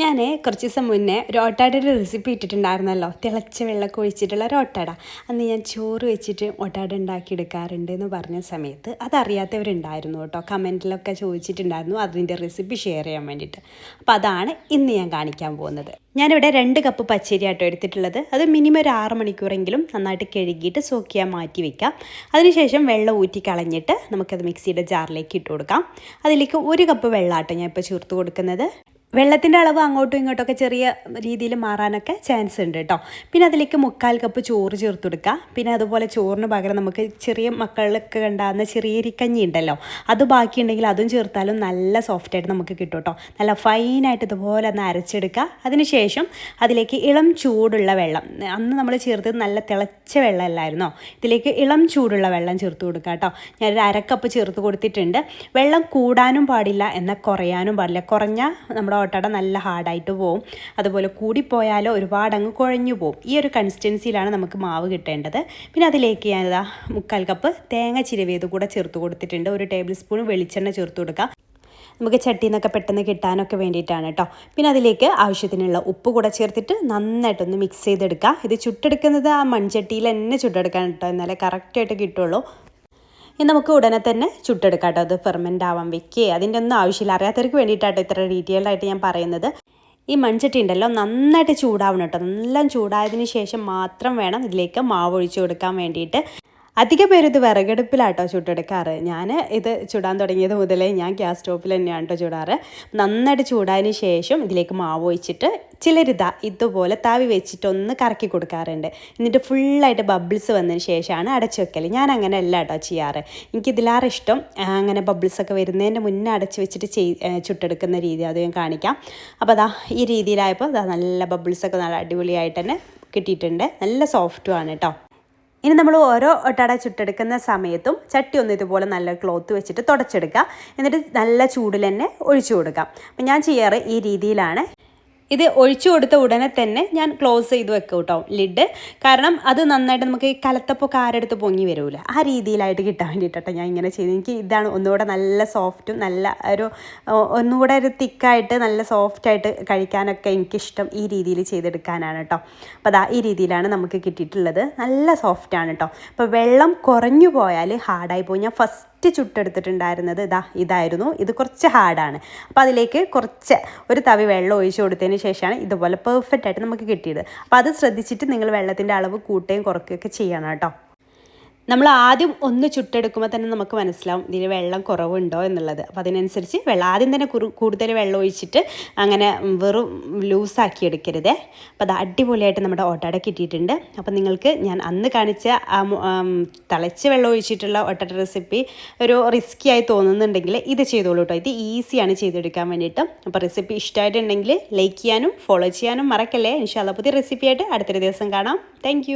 ഞാൻ കുറച്ച് ദിവസം മുന്നേ ഒരു റെസിപ്പി ഇട്ടിട്ടുണ്ടായിരുന്നല്ലോ. തിളച്ച വെള്ളമൊക്കെ ഒഴിച്ചിട്ടുള്ള റോട്ടാട അന്ന് ഞാൻ ചോറ് വെച്ചിട്ട് ഒട്ടാട ഉണ്ടാക്കി എടുക്കാറുണ്ട് എന്ന് പറഞ്ഞ സമയത്ത് അതറിയാത്തവരുണ്ടായിരുന്നു കേട്ടോ. കമന്റിലൊക്കെ ചോദിച്ചിട്ടുണ്ടായിരുന്നു അതിന്റെ റെസിപ്പി ഷെയർ ചെയ്യാൻ വേണ്ടിയിട്ട്. അപ്പോൾ അതാണ് ഇന്ന് ഞാൻ കാണിക്കാൻ പോകുന്നത്. ഞാനിവിടെ രണ്ട് കപ്പ് പച്ചരി ആട്ടോ എടുത്തിട്ടുള്ളത്. അത് മിനിമം ഒരു ആറ് മണിക്കൂറെങ്കിലും നന്നായിട്ട് കഴുകിയിട്ട് സോക്ക് മാറ്റി വെക്കാം. അതിനുശേഷം വെള്ളം ഊറ്റി കളഞ്ഞിട്ട് നമുക്കത് മിക്സിയുടെ ജാറിലേക്ക് ഇട്ട് കൊടുക്കാം. അതിലേക്ക് ഒരു കപ്പ് വെള്ളമാട്ടോ ഞാൻ ഇപ്പോൾ ചേർത്ത് കൊടുക്കുന്നത്. വെള്ളത്തിന്റെ അളവ് അങ്ങോട്ടും ഇങ്ങോട്ടൊക്കെ ചെറിയ രീതിയിൽ മാറാനൊക്കെ ചാൻസ് ഉണ്ട് കേട്ടോ പിന്നെ അതിലേക്ക് മുക്കാൽ കപ്പ് ചോറ് ചേർത്ത് കൊടുക്കുക. പിന്നെ അതുപോലെ ചോറിന് പകരം നമുക്ക് ചെറിയ മക്കളിലൊക്കെ ഉണ്ടാകുന്ന ചെറിയ കഞ്ഞി ഉണ്ടല്ലോ അത് ബാക്കിയുണ്ടെങ്കിൽ അതും ചേർത്താലും നല്ല സോഫ്റ്റായിട്ട് നമുക്ക് കിട്ടും കേട്ടോ നല്ല ഫൈനായിട്ട് ഇതുപോലെ ഒന്ന് അരച്ചെടുക്കുക. അതിനുശേഷം അതിലേക്ക് ഇളം ചൂടുള്ള വെള്ളം അന്ന് നമ്മൾ ചേർത്ത് നല്ല തിളച്ച വെള്ളമല്ലായിരുന്നോ? ഇതിലേക്ക് ഇളം ചൂടുള്ള വെള്ളം ചേർത്ത് കൊടുക്കുക കേട്ടോ ഞാനൊരു അരക്കപ്പ് ചേർത്ത് കൊടുത്തിട്ടുണ്ട്. വെള്ളം കൂടാനും പാടില്ല എന്നാൽ കുറയാനും പാടില്ല. കുറഞ്ഞാൽ നമ്മുടെ ഓട്ടട നല്ല ഹാർഡായിട്ട് പോവും. അതുപോലെ കൂടിപ്പോയാലോ ഒരുപാട് അങ്ങ് കുഴഞ്ഞു പോവും. ഈ ഒരു കൺസിസ്റ്റൻസിയിലാണ് നമുക്ക് മാവ് കിട്ടേണ്ടത്. പിന്നെ അതിലേക്ക് ഞാനിതാ മുക്കാൽ കപ്പ് തേങ്ങ ചിരവിയത് കൂടെ ചേർത്ത് കൊടുത്തിട്ടുണ്ട്. ഒരു ടേബിൾ സ്പൂൺ വെളിച്ചെണ്ണ ചേർത്ത് കൊടുക്കാം. നമുക്ക് ചട്ടിയിൽ നിന്നൊക്കെ പെട്ടെന്ന് കിട്ടാനൊക്കെ വേണ്ടിയിട്ടാണ് കേട്ടോ പിന്നെ അതിലേക്ക് ആവശ്യത്തിനുള്ള ഉപ്പ് കൂടെ ചേർത്തിട്ട് നന്നായിട്ടൊന്ന് മിക്സ് ചെയ്തെടുക്കുക ഇത് ചുട്ടെടുക്കുന്നത് ആ മൺചട്ടിയിൽ തന്നെ ചുട്ടെടുക്കാൻ കേട്ടോ എന്നാലേ കറക്റ്റായിട്ട് കിട്ടുള്ളൂ. ഇനി നമുക്ക് ഉടനെ തന്നെ ചുട്ടെടുക്കാം കേട്ടോ. അത് ഫെർമെന്റ് ആവാൻ വെക്കുക അതിന്റെ ഒന്നും ആവശ്യമില്ല. അറിയാത്തവർക്ക് വേണ്ടിയിട്ടാട്ടോ ഇത്ര ഡീറ്റെയിൽഡ് ആയിട്ട് ഞാൻ പറയുന്നത്. ഈ മൺചട്ടി ഉണ്ടല്ലോ നന്നായിട്ട് ചൂടാവണം കേട്ടോ. നല്ല ചൂടായതിന് ശേഷം മാത്രം വേണം ഇതിലേക്ക് മാവ് ഒഴിച്ചു കൊടുക്കാൻ വേണ്ടിയിട്ട്. അധിക പേര് ഇത് വിറകടുപ്പിലാട്ടോ ചുട്ടെടുക്കാറ്. ഞാൻ ഇത് ചുടാൻ തുടങ്ങിയത് മുതലേ ഞാൻ ഗ്യാസ് സ്റ്റോപ്പിൽ തന്നെയാണ് കേട്ടോ ചുടാറ്. നന്നായിട്ട് ചൂടായതിന് ശേഷം ഇതിലേക്ക് മാവ് ഒഴിച്ചിട്ട് ചിലരിതാ ഇതുപോലെ താവി വെച്ചിട്ട് ഒന്ന് കറക്കി കൊടുക്കാറുണ്ട്. എന്നിട്ട് ഫുള്ളായിട്ട് ബബിൾസ് വന്നതിന് ശേഷമാണ് അടച്ചു വെക്കൽ ഞാൻ അങ്ങനെ അല്ല കേട്ടോ ചെയ്യാറ് എനിക്കിതിലാറെ ഇഷ്ടം അങ്ങനെ ബബിൾസൊക്കെ വരുന്നതിന്റെ മുന്നേ അടച്ചു വെച്ചിട്ട് ചെയ് ചുട്ടെടുക്കുന്ന രീതി അത് ഞാൻ കാണിക്കാം. അപ്പോൾ അതാ ഈ രീതിയിലായപ്പോൾ അതാ നല്ല ബബിൾസൊക്കെ നല്ല അടിപൊളിയായിട്ട് തന്നെ കിട്ടിയിട്ടുണ്ട്. നല്ല സോഫ്റ്റുമാണ് കേട്ടോ ഇനി നമ്മൾ ഓരോ ഒട്ടട ചുട്ടെടുക്കുന്ന സമയത്തും ചട്ടി ഒന്ന് ഇതുപോലെ നല്ല ക്ലോത്ത് വെച്ചിട്ട് തുടച്ചെടുക്കുക. എന്നിട്ട് നല്ല ചൂടിൽ തന്നെ ഒഴിച്ചു കൊടുക്കാം അപ്പം ഞാൻ ചെയ്യാറ് ഈ രീതിയിലാണ്. ഇത് ഒഴിച്ചു കൊടുത്ത ഉടനെ തന്നെ ഞാൻ ക്ലോസ് ചെയ്ത് വെക്കും കേട്ടോ ലിഡ് കാരണം അത് നന്നായിട്ട് നമുക്ക് ഈ കാരെടുത്ത് പൊങ്ങി വരില്ല ആ രീതിയിലായിട്ട് കിട്ടാൻ വേണ്ടിയിട്ടോ ഞാൻ ഇങ്ങനെ ചെയ്ത് എനിക്ക് ഇതാണ് ഒന്നുകൂടെ നല്ല സോഫ്റ്റും നല്ല ഒരു ഒന്നുകൂടെ ഒരു തിക്കായിട്ട് നല്ല സോഫ്റ്റായിട്ട് കഴിക്കാനൊക്കെ എനിക്കിഷ്ടം ഈ രീതിയിൽ ചെയ്തെടുക്കാനാണ് കേട്ടോ അപ്പോൾ അതാ ഈ രീതിയിലാണ് നമുക്ക് കിട്ടിയിട്ടുള്ളത്. നല്ല സോഫ്റ്റാണ് കേട്ടോ അപ്പോൾ വെള്ളം കുറഞ്ഞു പോയാൽ ഹാർഡായി പോയി ഞാൻ ഫസ്റ്റ് ഫസ്റ്റ് ചുട്ടെടുത്തിട്ടുണ്ടായിരുന്നത് ഇതാ ഇതായിരുന്നു. ഇത് കുറച്ച് ഹാർഡാണ്. അപ്പോൾ അതിലേക്ക് കുറച്ച് ഒരു തവി വെള്ളം ഒഴിച്ച് കൊടുത്തതിന് ശേഷമാണ് ഇതുപോലെ പെർഫെക്റ്റ് ആയിട്ട് നമുക്ക് കിട്ടിയത്. അപ്പോൾ അത് ശ്രദ്ധിച്ചിട്ട് നിങ്ങൾ വെള്ളത്തിന്റെ അളവ് കൂട്ടുകയും കുറയ്ക്കുകയൊക്കെ ചെയ്യണം കേട്ടോ. നമ്മൾ ആദ്യം ഒന്ന് ചുട്ടെടുക്കുമ്പോൾ തന്നെ നമുക്ക് മനസ്സിലാവും ഇതിൽ വെള്ളം കുറവുണ്ടോ എന്നുള്ളത്. അപ്പോൾ അതിനനുസരിച്ച് വെള്ളം ആദ്യം തന്നെ കൂടുതൽ വെള്ളം ഒഴിച്ചിട്ട് അങ്ങനെ വെറും ലൂസാക്കി എടുക്കരുതേ. അപ്പോൾ അത് അടിപൊളിയായിട്ട് നമ്മുടെ ഓട്ടാട കിട്ടിയിട്ടുണ്ട്. അപ്പോൾ നിങ്ങൾക്ക് ഞാൻ അന്ന് കാണിച്ച ആ തിളച്ച് വെള്ളം ഒഴിച്ചിട്ടുള്ള ഒട്ടട റെസിപ്പി ഒരു റിസ്ക്കി ആയി തോന്നുന്നുണ്ടെങ്കിൽ ഇത് ചെയ്തോളൂ കേട്ടോ ഇത് ഈസിയാണ് ചെയ്തെടുക്കാൻ വേണ്ടിയിട്ട്. അപ്പോൾ റെസിപ്പി ഇഷ്ടമായിട്ടുണ്ടെങ്കിൽ ലൈക്ക് ചെയ്യാനും ഫോളോ ചെയ്യാനും മറക്കല്ലേ. ഇൻഷാല്ല പുതിയ റെസിപ്പിയായിട്ട് അടുത്തൊരു ദിവസം കാണാം. താങ്ക്